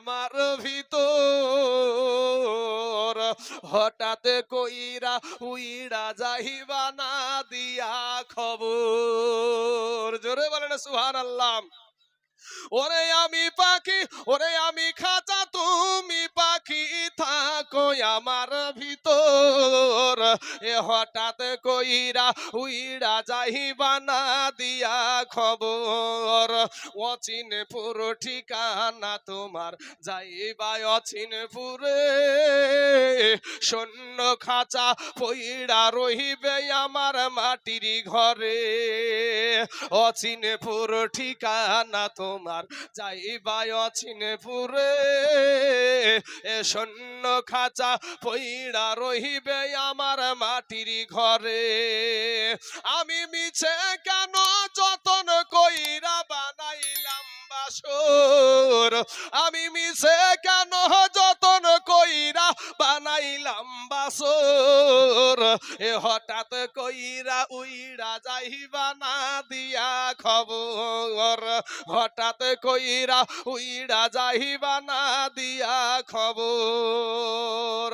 আমার ভিতর। হঠাৎ কইরা উইড়া যাইবা না দিয়া খবর। জোরে বলেন সুহান আল্লাহ ওরে আমি পাখি, ওরে আমি খাঁচা, তুমি পাখি থাকো আমার ভিতর? এ হঠাৎ কইরা উইড়া যাইবা না দিয়া খবর। অচিনপুর ঠিকানা তোমার যাইবা অচিনপুরে। শূন্য খাঁচা পইড়া রহিবে আমার মাটির ঘরে। অচিনপুর ঠিকানা তোমার যাইবা অচিনপুরে। এ শূন্য খাঁচা পইড়া রহিবে আমার মাটির ঘরে। আমি মিছে কেন যতন কইরা বানাইলাম বাসর? আমি মিছে বানাইলাম বাসর এ হঠাৎ কইরা উইড়া যাইবা না দিয়া খবর। হঠাৎ কইরা উইড়া যাইবা না দিয়া খবর।